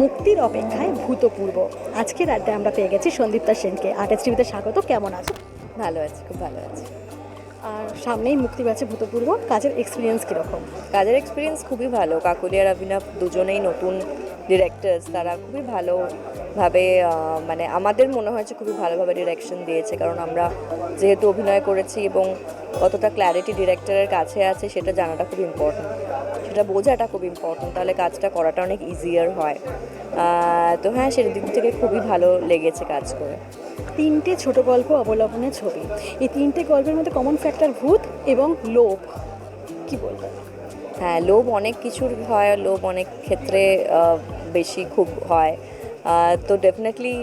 মুক্তির অপেক্ষায় ভূতপূর্ব। আজকের আড্ডায় আমরা পেয়ে গেছি সন্দীপ্তা সেনকে। আর্টিস্ট টিভিতে স্বাগত কেমন আছো? ভালো আছে খুব ভালো আছে। আর সামনেই মুক্তি পাচ্ছে ভূতপূর্ব কাজের এক্সপিরিয়েন্স কীরকম? কাজের এক্সপিরিয়েন্স খুবই ভালো। কাকুলি আর অভিনব দুজনেই নতুন ডিরেক্টরস তারা খুবই ভালোভাবে মানে আমাদের মনে হয়েছে খুবই ভালোভাবে ডিরেকশন দিয়েছে। কারণ আমরা যেহেতু অভিনয় করেছি এবং কতটা ক্ল্যারিটি ডিরেক্টরের কাছে আছে সেটা জানাটা খুব ইম্পর্ট্যান্ট সেটা বোঝাটা খুব ইম্পর্ট্যান্ট তাহলে কাজটা করাটা অনেক ইজিয়ার হয়। তো হ্যাঁ সেদিক দিক থেকে খুবই ভালো লেগেছে কাজ করে। তিনটে ছোট গল্প অবলম্বনের ছবি। এই তিনটে গল্পের মধ্যে কমন ফ্যাক্টর ভূত এবং লোভ। কি বলব? হ্যাঁ লোভ অনেক কিছুর হয়, লোভ অনেক ক্ষেত্রে বেশি খুব হয়। তো ডেফিনেটলি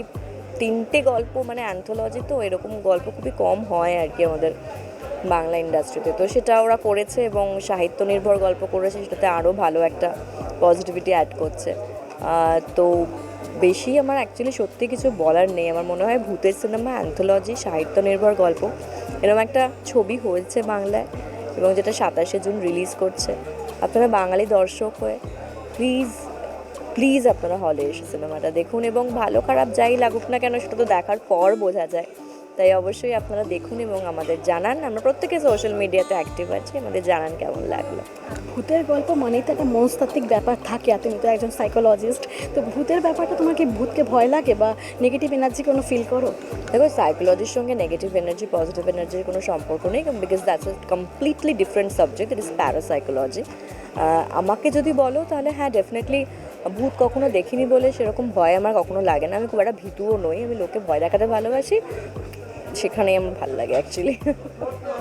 তিনটে গল্প মানে অ্যান্থোলজি তো এরকম গল্প খুবই কম হয় আর কি আমাদের। বাংলা ইন্ডাস্ট্রিতে। তো সেটা ওরা করেছে এবং সাহিত্য নির্ভর গল্প করেছে, সেটাতে আরও ভালো একটা পজিটিভিটি অ্যাড করছে। তো বেশি আমার অ্যাকচুয়ালি সত্যি কিছু বলার নেই। আমার মনে হয় ভূতের সিনেমা অ্যান্থোলজি সাহিত্য নির্ভর গল্প এরকম একটা ছবি হয়েছে বাংলায় এবং যেটা সাতাশে জুন রিলিজ করছে। আপনারা বাঙালি দর্শক হয়ে প্লিজ প্লিজ আপনারা হলে এসে সিনেমাটা দেখুন এবং ভালো খারাপ যাই লাগুক না কেন সেটা তো দেখার পর বোঝা যায়। তাই অবশ্যই আপনারা দেখুন এবং আমাদের জানান। আমরা প্রত্যেকে সোশ্যাল মিডিয়াতে অ্যাক্টিভ আছি আমাদের জানান কেমন লাগল। ভূতের গল্প মানেই তো একটা মনস্তাত্ত্বিক ব্যাপার থাকে আর তুমি তো একজন সাইকোলজিস্ট তো ভূতের ব্যাপারটা তোমার কি ভূতকে ভয় লাগে বা নেগেটিভ এনার্জি কোনো ফিল করো? দেখো সাইকোলজির সঙ্গে নেগেটিভ এনার্জি পজিটিভ এনার্জির কোনো সম্পর্ক নেই because that's a completely different subject it is parapsychology আমাকে যদি বলো তাহলে হ্যাঁ ডেফিনেটলি ভূত কখনো দেখিনি বলে সেরকম ভয় আমার কখনো লাগে না। আমি খুব একটা ভীতুও নই আমি লোকে ভয় দেখাতে ভালোবাসি। সেখানেই আমার ভালো লাগে অ্যাকচুয়ালি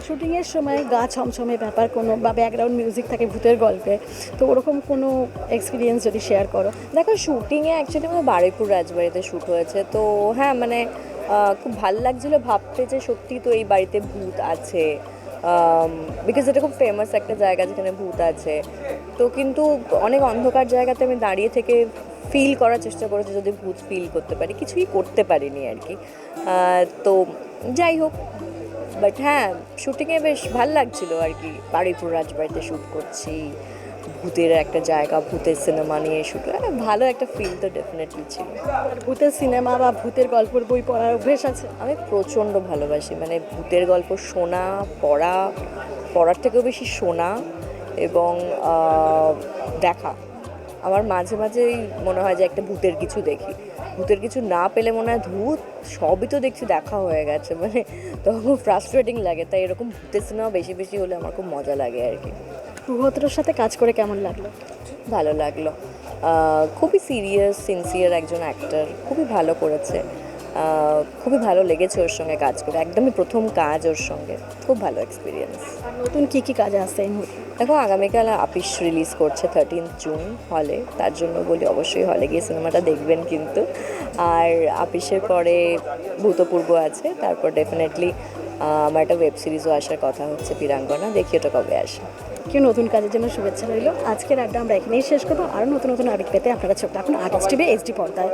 শুটিংয়ের সময় গা ছমছমে ব্যাপার, কোনো বা ব্যাকগ্রাউন্ড মিউজিক থাকে ভূতের গল্পে, তো ওরকম কোনো এক্সপিরিয়েন্স যদি শেয়ার করো। দেখো, শুটিংয়ে অ্যাকচুয়ালি আমাদের বারুইপুর রাজবাড়িতে শ্যুট হয়েছে, তো হ্যাঁ মানে খুব ভালো লাগছিল ভাবতে যে সত্যি তো এই বাড়িতে ভূত আছে বিকজ এটা খুব ফেমাস একটা জায়গা যেখানে ভূত আছে। তো কিন্তু অনেক অন্ধকার জায়গাতে আমি দাঁড়িয়ে থেকে ফিল করার চেষ্টা করেছি যদি ভূত ফিল করতে পারি। কিছুই করতে পারিনি আর কি। তো যাই হোক বাট হ্যাঁ শুটিংয়ে বেশ ভালো লাগছিল আর কি। বাড়িপুর রাজবাড়িতে শ্যুট করছি। ভূতের একটা জায়গা, ভূতের সিনেমা নিয়ে শ্যুট ভালো একটা ফিল তো ডেফিনেটলি ছিল। ভূতের সিনেমা বা ভূতের গল্পের বই পড়ার অভ্যেস আছে। আমি প্রচণ্ড ভালোবাসি। মানে ভূতের গল্প শোনা, পড়া, পড়ার থেকেও বেশি শোনা এবং দেখা। আমার মাঝে মাঝেই মনে হয় যে একটা ভূতের কিছু দেখি। ভূতের কিছু না পেলে মনে হয় ভূত সবই তো দেখছি দেখা হয়ে গেছে মানে তখন খুব ফ্রাস্ট্রেটিং লাগে। তাই এরকম ভূতের সিনেমা বেশি বেশি হলে আমার খুব মজা লাগে আর কি। সুভদ্রর সাথে কাজ করে কেমন লাগল? ভালো লাগল। খুবই সিরিয়াস সিনসিয়ার একজন অ্যাক্টার খুবই ভালো করেছে। খুবই ভালো লেগেছে ওর সঙ্গে কাজ করে। একদমই প্রথম কাজ ওর সঙ্গে। খুব ভালো এক্সপিরিয়েন্স আর নতুন কী কী কাজ আসছে এই মুহূর্তে? দেখো আগামীকাল আপিস রিলিজ করছে থার্টিন জুন হলে তার জন্য বলি অবশ্যই হলে গিয়ে সিনেমাটা দেখবেন কিন্তু। আর আপিসের পরে ভূতপূর্ব আছে। তারপর ডেফিনেটলি আমার একটা ওয়েব সিরিজও আসার কথা হচ্ছে বীরাঙ্গনা দেখি ওটা কবে আসে। কেউ নতুন কাজের জন্য শুভেচ্ছা রইল। আজকের আড্ডা আমরা এখানেই শেষ করব। আরও নতুন নতুন আবেগ পেতে আপনারা চোখ রাখুন আর্টিস্ট টিভি এইচডি পর্দায়।